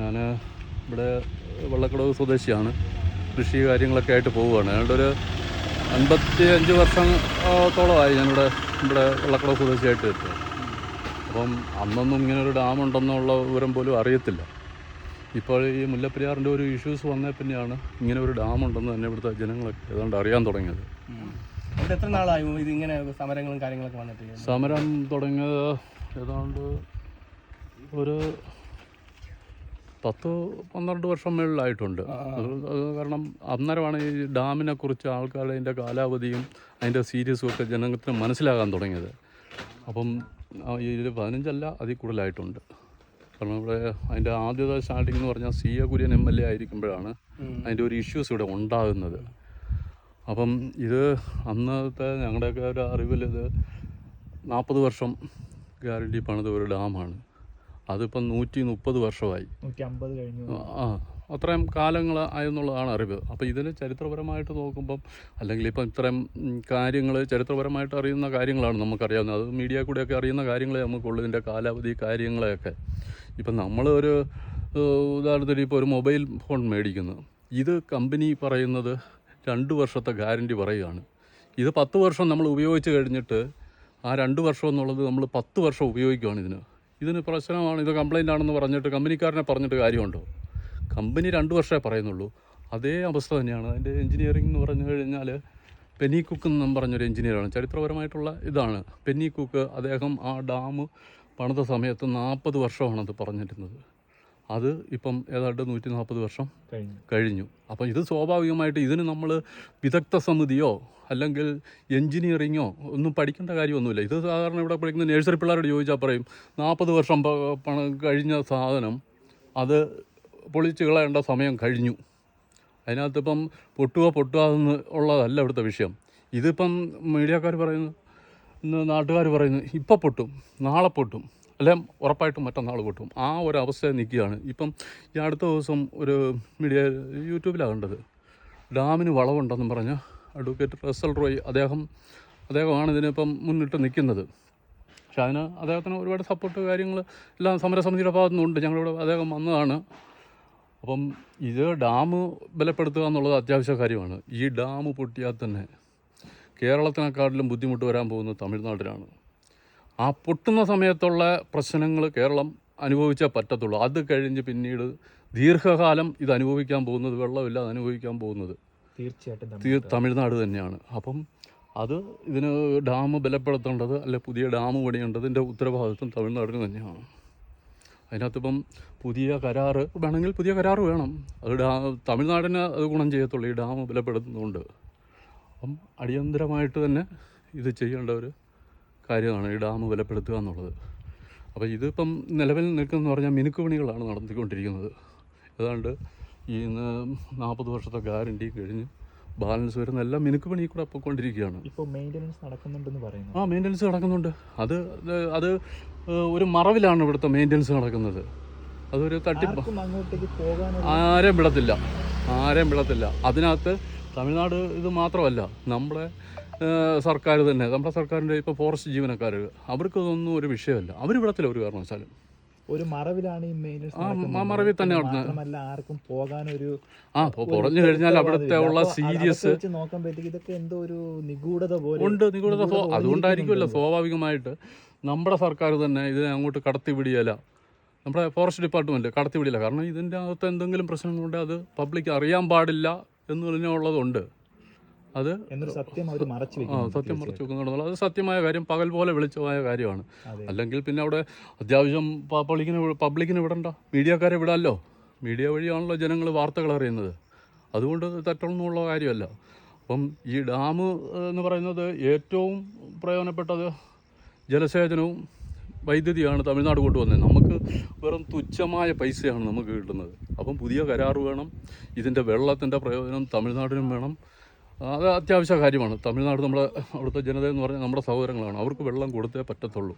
ഞാൻ ഇവിടെ വള്ളക്കടവ് സ്വദേശിയാണ്. കൃഷി കാര്യങ്ങളൊക്കെ ആയിട്ട് പോവുകയാണ്. ഏതാണ്ട് ഒരു അൻപത്തി അഞ്ച് വർഷത്തോളമായി ഞാനിവിടെ ഇവിടെ വള്ളക്കടവ് സ്വദേശിയായിട്ട് എത്തുക. അപ്പം അന്നൊന്നും ഇങ്ങനെ ഒരു ഡാം ഉണ്ടെന്നുള്ള വിവരം പോലും അറിയത്തില്ല. ഇപ്പോൾ ഈ മുല്ലപ്പെരിയാറിന്റെ ഒരു ഇഷ്യൂസ് വന്നേ പിന്നെയാണ് ഇങ്ങനെ ഒരു ഡാം ഉണ്ടെന്ന് തന്നെ ഇവിടുത്തെ ജനങ്ങളൊക്കെ ഏതാണ്ട് അറിയാൻ തുടങ്ങിയത്. എത്ര നാളായി? സമരങ്ങളും കാര്യങ്ങളൊക്കെ വന്നിട്ട്? സമരം തുടങ്ങിയത് ഏതാണ്ട് ഒരു പത്ത് പന്ത്രണ്ട് വർഷം മുകളിലായിട്ടുണ്ട് കാരണം അന്നേരമാണ് ഈ ഡാമിനെ കുറിച്ച് ആൾക്കാർ അതിന്റെ കാലാവധിയും അതിന്റെ സീരിയസും ഒക്കെ ജനങ്ങൾക്ക് മനസ്സിലാകാൻ തുടങ്ങിയത്. അപ്പം ഇതിൽ പതിനഞ്ചല്ല അതിൽ കൂടുതലായിട്ടുണ്ട്. കാരണം ഇവിടെ അതിന്റെ ആദ്യത്തെ സ്റ്റാർട്ടിംഗ് എന്ന് പറഞ്ഞാൽ C A Kurian M L A ആയിരിക്കുമ്പോഴാണ് അതിന്റെ ഒരു ഇഷ്യൂസ് ഇവിടെ ഉണ്ടാകുന്നത്. അപ്പം ഇത് അന്നത്തെ ഞങ്ങളുടെയൊക്കെ ഒരു അറിവിൽ ഇത് നാൽപ്പത് വർഷം ഗ്യാരണ്ടി പണിത ഒരു ഡാമാണ്. അതിപ്പം നൂറ്റി മുപ്പത് വർഷമായി. ആ അത്രയും കാലങ്ങൾ ആയെന്നുള്ളതാണ് അറിവ്. അപ്പോൾ ഇതിന് ചരിത്രപരമായിട്ട് നോക്കുമ്പം അല്ലെങ്കിൽ ഇപ്പം ഇത്രയും കാര്യങ്ങൾ ചരിത്രപരമായിട്ട് അറിയുന്ന കാര്യങ്ങളാണ് നമുക്കറിയാവുന്നത്. അത് മീഡിയ കൂടെയൊക്കെ അറിയുന്ന കാര്യങ്ങളെ നമുക്കുള്ളൂ. ഇതിന്റെ കാലാവധി കാര്യങ്ങളെയൊക്കെ. ഇപ്പം നമ്മൾ ഒരു ഉദാഹരണത്തിന് ഇപ്പോൾ ഒരു മൊബൈൽ ഫോൺ മേടിക്കുന്നു. ഇത് കമ്പനി പറയുന്നത് രണ്ട് വർഷത്തെ ഗ്യാരണ്ടി പറയുകയാണ്. ഇത് പത്ത് വർഷം നമ്മൾ ഉപയോഗിച്ച് കഴിഞ്ഞിട്ട് ആ രണ്ട് വർഷം എന്നുള്ളത് നമ്മൾ പത്ത് വർഷം ഉപയോഗിക്കുകയാണ് ഇതിന്. ഇതിന് പ്രശ്നമാണ് ഇത് കംപ്ലൈന്റ് ആണെന്ന് പറഞ്ഞിട്ട് കമ്പനിക്കാരനെ പറഞ്ഞിട്ട് കാര്യമുണ്ടോ? കമ്പനി രണ്ട് വർഷമേ പറയുന്നുള്ളൂ. അതേ അവസ്ഥ തന്നെയാണ്. അതിന്റെ എഞ്ചിനീയറിംഗ് എന്ന് പറഞ്ഞു കഴിഞ്ഞാൽ പെന്നി കുക്ക് എന്നും പറഞ്ഞൊരു എഞ്ചിനീയറാണ് ചരിത്രപരമായിട്ടുള്ള ഇതാണ്. പെന്നി കുക്ക് അദ്ദേഹം ആ ഡാം പണിത സമയത്ത് നാൽപ്പത് വർഷമാണത് പറഞ്ഞിരുന്നത്. അത് ഇപ്പം ഏതാണ്ട് നൂറ്റി നാൽപ്പത് വർഷം കഴിഞ്ഞു. കഴിഞ്ഞു. അപ്പം ഇത് സ്വാഭാവികമായിട്ട് ഇതിന് നമ്മൾ വിദഗ്ധ സമിതിയോ അല്ലെങ്കിൽ എൻജിനീയറിങ്ങോ ഒന്നും പഠിക്കേണ്ട കാര്യമൊന്നുമില്ല. ഇത് സാധാരണ ഇവിടെ പഠിക്കുന്ന നഴ്സറി പിള്ളേരോട് ചോദിച്ചാൽ പറയും നാൽപ്പത് വർഷം പണം കഴിഞ്ഞ സാധനം അത് പൊളിച്ച് കളയേണ്ട സമയം കഴിഞ്ഞു. അതിനകത്ത് ഇപ്പം പൊട്ടുക പൊട്ടുക എന്ന് ഉള്ളതല്ല ഇവിടുത്തെ വിഷയം. ഇതിപ്പം മീഡിയക്കാർ പറയുന്നു നാട്ടുകാർ പറയുന്നു ഇപ്പം പൊട്ടും നാളെ പൊട്ടും. അല്ലെ ഉറപ്പായിട്ടും മറ്റന്നാൾ പൊട്ടും ആ ഒരു അവസ്ഥയിൽ നിൽക്കുകയാണ്. ഇപ്പം ഈ അടുത്ത ദിവസം ഒരു മീഡിയ യൂട്യൂബിലാണ് കണ്ടത് ഡാമിന് വളവുണ്ടെന്നും പറഞ്ഞ് അഡ്വക്കേറ്റ് റസൽ റോയ് അദ്ദേഹം അദ്ദേഹമാണ് ഇതിനിപ്പം മുന്നിട്ട് നിൽക്കുന്നത്. പക്ഷെ അതിന് അദ്ദേഹത്തിന് ഒരുപാട് സപ്പോർട്ട് കാര്യങ്ങൾ എല്ലാം സമരസമിതിയുടെ ഭാഗത്തു നിന്നുണ്ട് ഞങ്ങളിവിടെ അദ്ദേഹം വന്നതാണ്. അപ്പം ഇത് ഡാം ബലപ്പെടുത്തുക എന്നുള്ളത് അത്യാവശ്യ കാര്യമാണ്. ഈ ഡാം പൊട്ടിയാൽ തന്നെ കേരളത്തിനെക്കാട്ടിലും ബുദ്ധിമുട്ട് വരാൻ പോകുന്നത് തമിഴ്നാട്ടിലാണ്. ആ പൊട്ടുന്ന സമയത്തുള്ള പ്രശ്നങ്ങൾ കേരളം അനുഭവിച്ചേ പറ്റത്തുള്ളൂ. അത് കഴിഞ്ഞ് പിന്നീട് ദീർഘകാലം ഇത് അനുഭവിക്കാൻ പോകുന്നത് വെള്ളമില്ല അനുഭവിക്കാൻ പോകുന്നത്. തീർച്ചയായിട്ടും തമിഴ് തമിഴ്നാട് തന്നെയാണ്. അപ്പം അത് ഇതിന് ഡാം ബലപ്പെടുത്തേണ്ടത് അല്ലെ പുതിയ ഡാം പണിയേണ്ടതിന്റെ ഉത്തരവാദിത്വം തമിഴ്നാടിന് തന്നെയാണ്. അതിനകത്തിപ്പം പുതിയ കരാറ് വേണമെങ്കിൽ പുതിയ കരാറ് വേണം. അത് ഡാ തമിഴ്നാടിന് അത് ഗുണം ചെയ്യത്തുള്ളൂ ഈ ഡാം ബലപ്പെടുത്തുന്നതുകൊണ്ട്. അപ്പം അടിയന്തരമായിട്ട് തന്നെ ഇത് ചെയ്യേണ്ട ഒരു കാര്യമാണ് ഈ ഡാം ബലപ്പെടുത്തുക എന്നുള്ളത്. അപ്പോൾ ഇതിപ്പം നിലവിൽ നിൽക്കുന്നതെന്ന് പറഞ്ഞാൽ മിനുക്ക് പണികളാണ് നടത്തിക്കൊണ്ടിരിക്കുന്നത്. ഏതാണ്ട് ഈ നാൽപ്പത് വർഷത്തെ ഗ്യാരണ്ടി കഴിഞ്ഞ് ബാലൻസ് വരുന്ന എല്ലാം മിനുക്ക് പണി കൂടെ പോയിക്കൊണ്ടിരിക്കുകയാണ്. ഇപ്പോൾ മെയിന്റനൻസ് നടക്കുന്നുണ്ടെന്ന് പറയുന്നു. ആ മെയിന്റനൻസ് നടക്കുന്നുണ്ട്. അത് അത് ഒരു മറവിലാണ് ഇവിടുത്തെ മെയിന്റനൻസ് നടക്കുന്നത്. അതൊരു തട്ടിപ്പ് ആരെയും വിടത്തില്ല. ആരെയും വിടത്തില്ല. അതിനകത്ത് തമിഴ്നാട് ഇത് മാത്രമല്ല. നമ്മുടെ ഏഹ്, സർക്കാർ തന്നെ. നമ്മുടെ സർക്കാരിന്റെ ഇപ്പോൾ ഫോറസ്റ്റ് ജീവനക്കാർ അവർക്കതൊന്നും ഒരു വിഷയമല്ല. അവർ വിടത്തില്ല ഒരു കാരണവശാലും ഒരു മറവിലാണ് ഈ മെയിൻ മറവിൽ തന്നെ. മാത്രമല്ല ആർക്കും പോകാനൊരു ആ കുറഞ്ഞു കഴിഞ്ഞാൽ അവിടുത്തെ ഉള്ള സീരിയസ് നോക്കുമ്പോഴത്തേക്ക് ഇതൊക്കെ എന്തോ ഒരു നിഗൂഢത പോലെ ഉണ്ട് നിഗൂഢത അതുകൊണ്ടായിരിക്കുമല്ലോ സ്വാഭാവികമായിട്ട് നമ്മുടെ സർക്കാർ തന്നെ ഇതിനെ അങ്ങോട്ട് കടത്തിവിടിയല്ല. നമ്മുടെ ഫോറസ്റ്റ് ഡിപ്പാർട്ട്മെന്റ് കടത്തിവിടില്ല. കാരണം ഇതിന്റെ അകത്ത് എന്തെങ്കിലും പ്രശ്നങ്ങളുണ്ട് അത് പബ്ലിക് അറിയാൻ പാടില്ല എന്ന് പറഞ്ഞുള്ളതുണ്ട് അത് സത്യം അവർ മറച്ചു സത്യം മറച്ചു വെക്കുന്നുണ്ടെന്നുള്ള അത് സത്യമായ കാര്യം പകൽ പോലെ വെളിച്ചമായ കാര്യമാണ്. അല്ലെങ്കിൽ പിന്നെ അവിടെ അത്യാവശ്യം പബ്ലിക്കിന് പബ്ലിക്കിന് വിടണ്ട. മീഡിയക്കാരെ വിടാമല്ലോ മീഡിയ വഴിയാണല്ലോ ജനങ്ങൾ വാർത്തകൾ അറിയുന്നത്. അതുകൊണ്ട് തെറ്റൊന്നുമുള്ള കാര്യമല്ല. അപ്പം ഈ ഡാം എന്ന് പറയുന്നത് ഏറ്റവും പ്രയോജനപ്പെട്ടത് ജലസേചനവും വൈദ്യുതിയാണ് തമിഴ്നാട് കൊണ്ടുവന്നത് നമുക്ക് വെറും തുച്ഛമായ പൈസയാണ് നമുക്ക് കിട്ടുന്നത്. അപ്പം പുതിയ കരാറ് വേണം. ഇതിന്റെ വെള്ളത്തിന്റെ പ്രയോജനം തമിഴ്നാടിനും വേണം. അത് അത്യാവശ്യ കാര്യമാണ്. തമിഴ്നാട് നമ്മുടെ അവിടുത്തെ ജനത എന്ന് പറഞ്ഞാൽ നമ്മുടെ സഹോദരങ്ങളാണ്. അവർക്ക് വെള്ളം കൊടുത്തേ പറ്റത്തുള്ളൂ.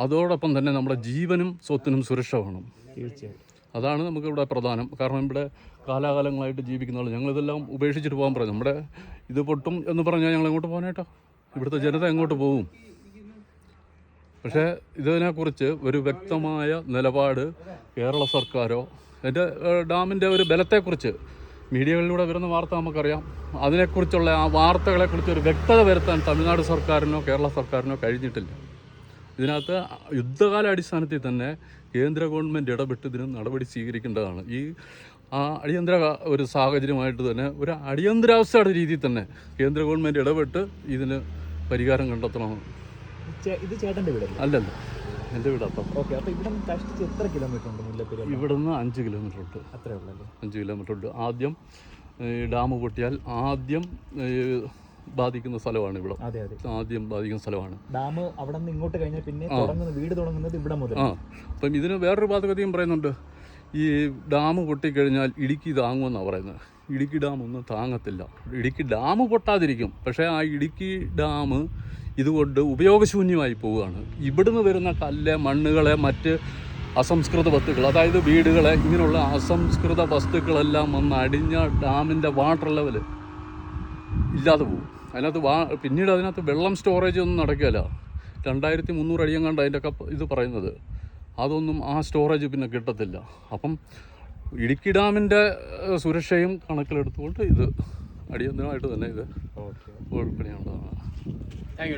അതോടൊപ്പം തന്നെ നമ്മുടെ ജീവനും സ്വത്തിനും സുരക്ഷ വേണം. അതാണ് നമുക്കിവിടെ പ്രധാനം. കാരണം ഇവിടെ കാലാകാലങ്ങളായിട്ട് ജീവിക്കുന്നവർ ഞങ്ങളിതെല്ലാം ഉപേക്ഷിച്ചിട്ട് പോകാൻ പറയും നമ്മുടെ ഇത് പൊട്ടും എന്ന് പറഞ്ഞാൽ ഞങ്ങൾ എങ്ങോട്ട് പോകാനേട്ടോ ഇവിടുത്തെ ജനത എങ്ങോട്ട് പോകും പക്ഷേ ഇതിനെക്കുറിച്ച് ഒരു വ്യക്തമായ നിലപാട് കേരള സർക്കാരോ എന്റെ ഡാമിന്റെ ഒരു ബലത്തെക്കുറിച്ച് മീഡിയകളിലൂടെ വരുന്ന വാർത്ത നമുക്കറിയാം. അതിനെക്കുറിച്ചുള്ള ആ വാർത്തകളെക്കുറിച്ച് ഒരു വ്യക്തത വരുത്താൻ തമിഴ്നാട് സർക്കാരിനോ കേരള സർക്കാരിനോ കഴിഞ്ഞിട്ടില്ല. ഇതിനകത്ത് യുദ്ധകാല അടിസ്ഥാനത്തിൽ തന്നെ കേന്ദ്ര ഗവൺമെന്റ് ഇടപെട്ട് ഇതിന് നടപടി സ്വീകരിക്കേണ്ടതാണ്. ഈ ആ അടിയന്തര ഒരു സാഹചര്യമായിട്ട് തന്നെ ഒരു അടിയന്തരാവസ്ഥയുടെ രീതിയിൽ തന്നെ കേന്ദ്ര ഗവൺമെന്റ് ഇടപെട്ട് ഇതിന് പരിഹാരം കണ്ടെത്തണം. ഇത് വീടല്ലേ? അല്ലല്ല. എന്റെ വീട് അപ്പം ഓക്കെ അപ്പൊ ഇവിടെ കഷ്ടിച്ച് എത്ര കിലോമീറ്റർ ഉണ്ട് മുല്ലപ്പെരിയാർ? ഇവിടുന്ന് അഞ്ച് കിലോമീറ്റർ ഉണ്ട്. അത്രേ ഉള്ളൂ അഞ്ച് കിലോമീറ്റർ ഉണ്ട്. ആദ്യം ഡാം പൊട്ടിയാൽ ആദ്യം ബാധിക്കുന്ന സ്ഥലമാണ് ഇവിടെ. ആദ്യം ബാധിക്കുന്ന സ്ഥലമാണ്. ഡാം അവിടെ നിന്ന് ഇങ്ങോട്ട് കഴിഞ്ഞാൽ പിന്നെ തുടങ്ങുന്നത് വീട് തുടങ്ങുന്നത് ഇവിടെ മുതൽ. ആ. അപ്പം ഇതിന് വേറൊരു ബാധകതയും പറയുന്നുണ്ട്. ഈ ഡാം പൊട്ടിക്കഴിഞ്ഞാൽ ഇടുക്കി താങ്ങുമെന്നാണ് പറയുന്നത്. ഇടുക്കി ഡാം ഒന്നും താങ്ങത്തില്ല. ഇടുക്കി ഡാം പൊട്ടാതിരിക്കും. പക്ഷേ ആ ഇടുക്കി ഡാം ഇതുകൊണ്ട് ഉപയോഗശൂന്യമായി പോവുകയാണ്. ഇവിടുന്ന് വരുന്ന കല്ല് മണ്ണുകളെ മറ്റ് അസംസ്കൃത വസ്തുക്കൾ അതായത് വീടുകളെ ഇങ്ങനെയുള്ള അസംസ്കൃത വസ്തുക്കളെല്ലാം വന്ന് അടിഞ്ഞ ഡാമിന്റെ വാട്ടർ ലെവൽ ഇല്ലാതെ പോകും. അതിനകത്ത് വാ പിന്നീട് അതിനകത്ത് വെള്ളം സ്റ്റോറേജ് ഒന്നും നടക്കില്ല രണ്ടായിരത്തി മുന്നൂറ് അടിയും കണ്ട് അതിന്റെ ഒക്കെ ഇത് പറയുന്നത്. അതൊന്നും ആ സ്റ്റോറേജ് പിന്നെ കിട്ടത്തില്ല. അപ്പം ഇടുക്കി ഡാമിന്റെ സുരക്ഷയും കണക്കിലെടുത്തുകൊണ്ട് ഇത് അടിയന്തരമായിട്ട് തന്നെ ഇത് ഓക്കെ. കുഴപ്പണിയുണ്ടാകും